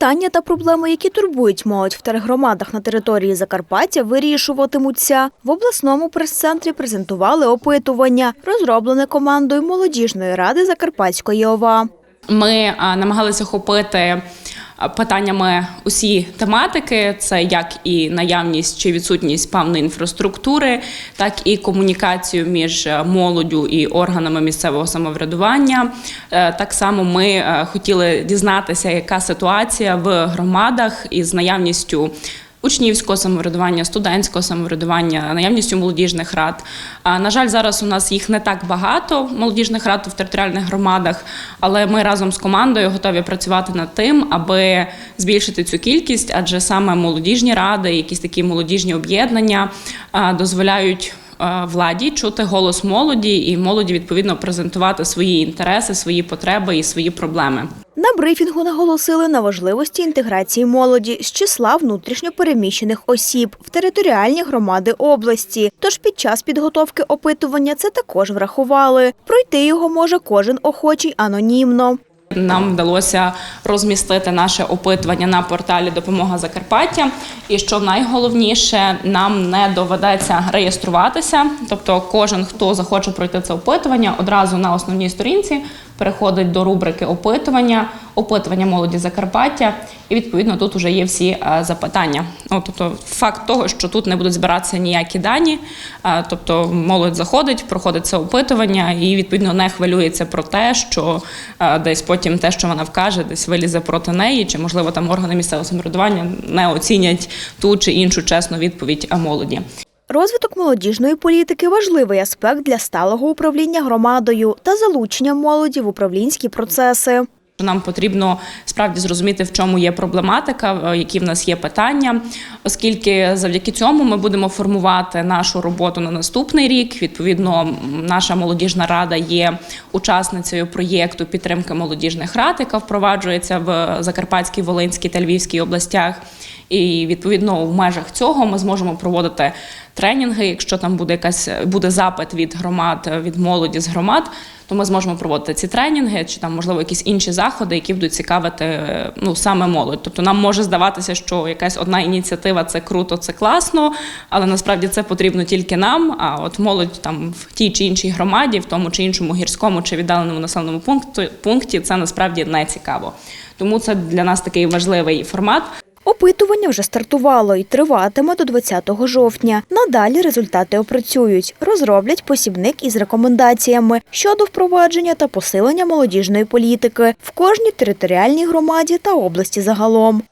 Питання та проблеми, які турбують молодь в тергромадах на території Закарпаття, вирішуватимуться. В обласному прес-центрі презентували опитування, розроблене командою молодіжної ради Закарпатської ОВА. Ми намагалися охопити питаннями усі тематики: це як і наявність чи відсутність певної інфраструктури, так і комунікацію між е, молоддю і органами місцевого самоврядування. Е, Так само ми е, хотіли дізнатися, яка ситуація в громадах із наявністю. Учнівського самоврядування, студентського самоврядування, наявністю молодіжних рад. На жаль, зараз у нас їх не так багато молодіжних рад в територіальних громадах, але ми разом з командою готові працювати над тим, аби збільшити цю кількість, адже саме молодіжні ради, якісь такі молодіжні об'єднання дозволяють. Владі чути голос молоді і молоді відповідно презентувати свої інтереси, свої потреби і свої проблеми. На брифінгу наголосили на важливості інтеграції молоді з числа внутрішньопереміщених осіб в територіальні громади області. Тож під час підготовки опитування це також врахували. Пройти його може кожен охочий анонімно. Нам вдалося розмістити наше опитування на порталі Допомога Закарпаття. І що найголовніше, нам не доведеться реєструватися. Тобто, кожен, хто захоче пройти це опитування, одразу на основній сторінці переходить до рубрики опитування, опитування молоді Закарпаття, і відповідно тут вже є всі е, запитання. Ну, тобто, факт того, що тут не будуть збиратися ніякі дані, е, тобто молодь заходить, проходить це опитування і відповідно не хвилюється про те, що е, десь потім те, що вона вкаже, десь вилізе проти неї, чи можливо там органи місцевого самоврядування не оцінять ту чи іншу чесну відповідь молоді. Розвиток молодіжної політики важливий аспект для сталого управління громадою та залучення молоді в управлінські процеси. Нам потрібно справді зрозуміти, в чому є проблематика, е, які в нас є питання, оскільки завдяки цьому ми будемо формувати нашу роботу на наступний рік. Відповідно, наша молодіжна рада є учасницею проєкту підтримки молодіжних рад, яка впроваджується в Закарпатській, Волинській та Львівській областях. І відповідно в межах цього ми зможемо проводити тренінги. Якщо там буде якась буде запит від громад, від молоді з громад, то ми зможемо проводити ці тренінги, чи там можливо якісь інші заходи, які будуть цікавити е, ну саме молодь. Тобто нам може здаватися, що якась одна ініціатива це круто, це класно, але насправді це потрібно тільки нам. А от молодь там в тій чи іншій громаді, в тому чи іншому гірському чи віддаленому населеному пункту пункті, це насправді не цікаво. Тому це для нас такий важливий формат. Опитування вже стартувало і триватиме до 20 жовтня. Надалі результати опрацюють, розроблять посібник із рекомендаціями щодо впровадження та посилення молодіжної політики в кожній територіальній громаді та області загалом.